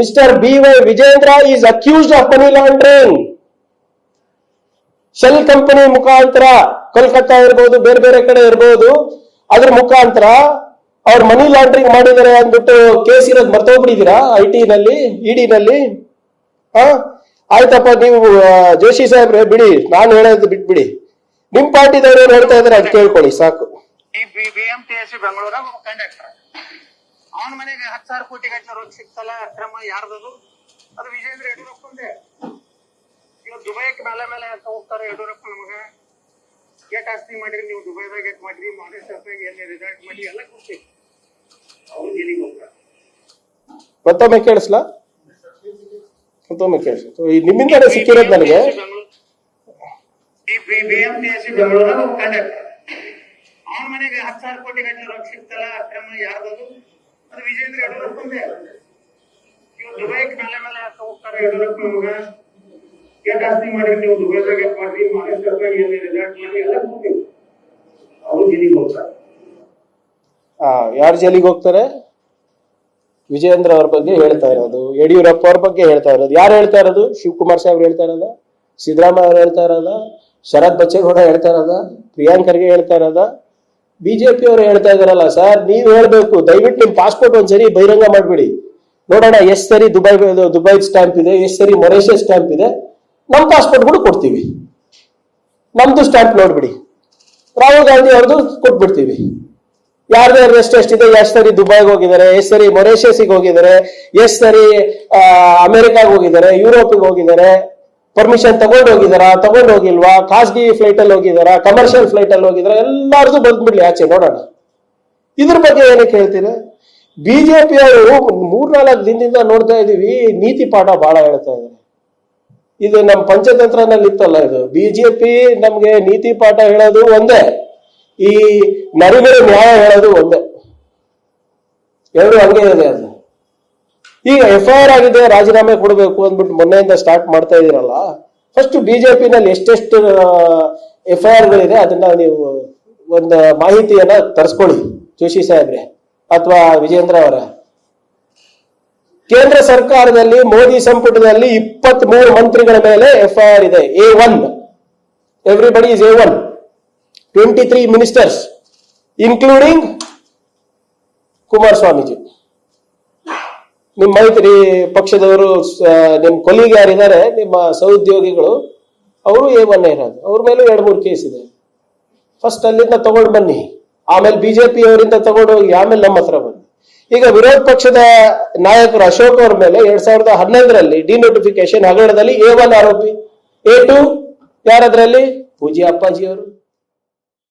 Mister B Y Vijayendra is accused of money laundering shell company ಮುಖಾಂತರ ಕೋಲ್ಕತ್ತಾ ಇರ್ಬೋದು, ಬೇರೆ ಬೇರೆ ಕಡೆ ಇರ್ಬೋದು, ಅದ್ರ ಮುಖಾಂತರ ಅವ್ರು ಮನಿ ಲಾಂಡ್ರಿಂಗ್ ಮಾಡಿದ್ದಾರೆ ಅಂದ್ಬಿಟ್ಟು ಕೇಸ್ ಇರೋದು ಮರ್ತೋಗ್ಬಿಟ್ಟಿದ್ದೀರಾ? ಐ ಟಿ ನಲ್ಲಿ ಇಡಿ ನಲ್ಲಿ? ಹಾ? ಆಯ್ತಪ್ಪ, ನೀವು ಜೋಶಿ ಸಾಹೇಬ್ರೆ, ಬಿಡಿ. ನಾನು ಹೇಳೋದು ಬಿಟ್ಬಿಡಿ. ನಿಮ್ ಪಾರ್ಟಿದವ್ರು ಏನ್ ಹೇಳ್ತಾ ಇದಾರೆ ಅದ್ ಕೇಳ್ಕೊಳ್ಳಿ, ಸಾಕು. ಅವನ ಮನೆಗೆ ಹತ್ತು ಸಾವಿರ ಕೋಟಿ ಗಟ್ಟಲೆ ರೊಕ್ಕ ಸಿಕ್ತಲ್ಲ ಅಕ್ರಮ ಯಾರ್ದದು? ಅದು ವಿಜೇಂದ್ರ ಯಡಿಯೂರಪ್ಪಂದೆ ಇವತ್ತು ದುಬೈಕ್ ಮೇಲೆ ಮೇಲೆ ಅಂತ ಹೋಗ್ತಾರೆ ಯಡಿಯೂರಪ್ಪ ನಮಗ. ಏಟ್ ಆಸ್ತಿ ಮಾಡಿರಿ ನೀವು ದುಬೈದಾಗ ಏಟ್ ಮಾಡಿರಿ ಮಹಾರಾಷ್ಟ್ರದಾಗ ಎಲ್ಲಿ ರಿಸಲ್ಟ್ ಮಾಡಿ ಎಲ್ಲ ಕೊಡ್ತೀವಿ. ಅವ್ರು ಎಲ್ಲಿಗೆ ಹೋಗ್ತಾರೆ? ಮತ್ತೊಮ್ಮೆ ಕೇಳಿಸ್ಲಾ? ಮತ್ತೊಮ್ಮೆ ಕೇಳಿಸ್ತು ಈ ನಿಮ್ಮಿಂದಾನೆ ಸಿಕ್ಕಿರೋದು ನನಗೆ. ಈ ಬಿ ಬಿ ಎಂ ಟಿ ಬೆಂಗಳೂರಾಗ ಕಂಡಕ್ಟರ್ ಅವನ ಮನೆಗೆ ಹತ್ತು ಸಾವಿರ ಕೋಟಿ ಗಟ್ಟಲೆ ರೊಕ್ಕ ಸಿಕ್ತಲ್ಲ ಅಕ್ರಮ ಯಾರ್ದದು? ಅದು ವಿಜೇಂದ್ರ ಯಡಿಯೂರಪ್ಪಂದೆ ಇವಾಗ ದುಬೈಕ್ ಮೇಲೆ ಮೇಲೆ ಹೋಗ್ತಾರೆ ಯಡಿಯೂರಪ್ಪ ನಮಗ ಏಟ್ ಆಸ್ತಿ ಮಾಡಿ ನೀವು ದುಬೈದಾಗ ಏಟ್ ಮಾಡ್ರಿ ಮಹಾರಾಷ್ಟ್ರದಾಗ ಎಲ್ಲಿ ರಿಸಾರ್ಟ್ ಮಾಡಿ ಎಲ್ಲ ಕೊಡ್ತೀವಿ. ಅವ್ರು ಜೈಲಿಗೆ ಹೋಗ್ತಾರೆ. ಯಾರು ಜೈಲಿಗೆ ಹೋಗ್ತಾರೆ? ವಿಜಯೇಂದ್ರ ಅವ್ರ ಬಗ್ಗೆ ಹೇಳ್ತಾ ಇರೋದು, ಯಡಿಯೂರಪ್ಪ ಅವ್ರ ಬಗ್ಗೆ ಹೇಳ್ತಾ ಇರೋದು. ಯಾರು ಹೇಳ್ತಾ ಇರೋದು? ಶಿವಕುಮಾರ್ ಸಾಹೇಬ್ರು ಹೇಳ್ತಾ ಇರೋದ? ಸಿದ್ದರಾಮಯ್ಯ ಅವ್ರು ಹೇಳ್ತಾ ಇರೋದ? ಶರತ್ ಬಚ್ಚೇಗೌಡ ಹೇಳ್ತಾ ಇರೋದ? ಪ್ರಿಯಾಂಕ್ ಖರ್ಗೆ ಹೇಳ್ತಾ ಇರೋದ? ಬಿಜೆಪಿ ಅವರು ಹೇಳ್ತಾ ಇದಾರಲ್ಲ, ಸರ್, ನೀವ್ ಹೇಳ್ಬೇಕು. ದಯವಿಟ್ಟು ನಿಮ್ ಪಾಸ್ಪೋರ್ಟ್ ಒಂದ್ಸರಿ ಬಹಿರಂಗ ಮಾಡ್ಬಿಡಿ. ನೋಡೋಣ, ಎಷ್ಟ್ ಸರಿ ದುಬೈ ದುಬೈ ಸ್ಟ್ಯಾಂಪ್ ಇದೆ, ಎಷ್ಟ್ ಸರಿ ಮೊರೇಷಿಯಸ್ ಸ್ಟ್ಯಾಂಪ್ ಇದೆ. ನಮ್ ಕೂಡ ಕೊಡ್ತೀವಿ. ನಮ್ದು ಸ್ಟ್ಯಾಂಪ್ ನೋಡ್ಬಿಡಿ. ರಾಹುಲ್ ಗಾಂಧಿ ಅವ್ರದ್ದು ಕೊಟ್ಬಿಡ್ತೀವಿ. ಯಾರ್ದು ಎಷ್ಟು ಎಷ್ಟಿದೆ ಎಷ್ಟು ಸರಿ ದುಬೈಗೆ ಹೋಗಿದ್ದಾರೆ, ಎಷ್ಟು ಸರಿ ಮೊರೇಷಿಯಸ್ಗೆ ಹೋಗಿದ್ದಾರೆ, ಎಷ್ಟು ಸರಿ ಅಮೆರಿಕಾಗ್ ಹೋಗಿದ್ದಾರೆ, ಯುರೋಪಿಗೆ ಹೋಗಿದ್ದಾರೆ ಪರ್ಮಿಷನ್ ತಗೊಂಡು ಹೋಗಿದಾರ, ತಗೊಂಡು ಹೋಗಿಲ್ವಾ? ಖಾಸಗಿ ಫ್ಲೈಟ್ ಅಲ್ಲಿ ಹೋಗಿದಾರ ಕಮರ್ಷಿಯಲ್ ಫ್ಲೈಟ್ ಅಲ್ಲಿ ಹೋಗಿದಾರ? ಎಲ್ಲಾರ್ದು ಬಂದ್ಬಿಡ್ಲಿ ಆಚೆ, ನೋಡೋಣ. ಇದ್ರ ಬಗ್ಗೆ ಏನಕ್ಕೆ ಹೇಳ್ತೀರಾ? ಬಿಜೆಪಿ ಅವರು ಮೂರ್ನಾಲ್ಕು ದಿನದಿಂದ ನೋಡ್ತಾ ಇದೀವಿ, ನೀತಿ ಪಾಠ ಬಹಳ ಹೇಳ್ತಾ ಇದ್ದಾರೆ ಇದು ನಮ್ಮ ಪಂಚತಂತ್ರನಲ್ಲಿ ಇತ್ತಲ್ಲ ಇದು ಬಿಜೆಪಿ ನಮ್ಗೆ ನೀತಿ ಪಾಠ ಹೇಳೋದು ಒಂದೇ. ಈ ನರಿಗಳು ನ್ಯಾಯ ಹೇಳೋದು ಒಂದೇ. ಎರಡು ಹಂಗೆ ಇದೆ ಅದು. ಈಗ ಎಫ್ ಐ ಆರ್ ಆಗಿದೆ, ರಾಜೀನಾಮೆ ಕೊಡಬೇಕು ಅಂದ್ಬಿಟ್ಟು ಮೊನ್ನೆಯಿಂದ ಸ್ಟಾರ್ಟ್ ಮಾಡ್ತಾ ಇದೀರಲ್ಲ ಫಸ್ಟ್ ಬಿಜೆಪಿನಲ್ಲಿ ಎಷ್ಟೆಷ್ಟು ಎಫ್ ಐ ಆರ್ಗಳಿದೆ ಅದನ್ನ ನೀವು ಒಂದು ಮಾಹಿತಿಯನ್ನ ತರಿಸ್ಕೊಳ್ಳಿ, ಜೋಶಿ ಸಾಹೇಬ್ರೆ ಅಥವಾ ವಿಜೇಂದ್ರ ಅವರ. ಕೇಂದ್ರ ಸರ್ಕಾರದಲ್ಲಿ, ಮೋದಿ ಸಂಪುಟದಲ್ಲಿ ಇಪ್ಪತ್ತ್ ಮೂರು ಮಂತ್ರಿಗಳ ಮೇಲೆ ಎಫ್ ಐ ಆರ್ ಇದೆ A one everybody is A one twenty three ministers including Kumaraswamyji. ನಿಮ್ಮ ಮೈತ್ರಿ ಪಕ್ಷದವರು ನಿಮ್ಮ ಕೊಲಿಗೆ ಯಾರಿದ್ದಾರೆ ನಿಮ್ಮ ಸಹೋದ್ಯೋಗಿಗಳು, ಅವರು ಎ ಒನ್ ಇರೋದು. ಅವ್ರ ಮೇಲೂ ಎರಡು ಮೂರು ಕೇಸ್ ಇದೆ. ಫಸ್ಟ್ ಅಲ್ಲಿಂದ ತಗೊಂಡು ಬನ್ನಿ. ಆಮೇಲೆ ಬಿಜೆಪಿ ಅವರಿಂದ ತಗೊಂಡು ಹೋಗಿ, ಆಮೇಲೆ ನಮ್ಮ ಹತ್ರ ಬನ್ನಿ. ಈಗ ವಿರೋಧ ಪಕ್ಷದ ನಾಯಕರು ಅಶೋಕ್ ಅವ್ರ ಮೇಲೆ ಎರಡ್ ಸಾವಿರದ ಹನ್ನೊಂದರಲ್ಲಿ ಡಿನೋಟಿಫಿಕೇಶನ್ ಹಗರಣದಲ್ಲಿ ಎ ಒನ್ ಆರೋಪಿ. ಎ ಟು ಯಾರದ್ರಲ್ಲಿ ಪೂಜಿ ಅಪ್ಪಾಜಿ ಅವರು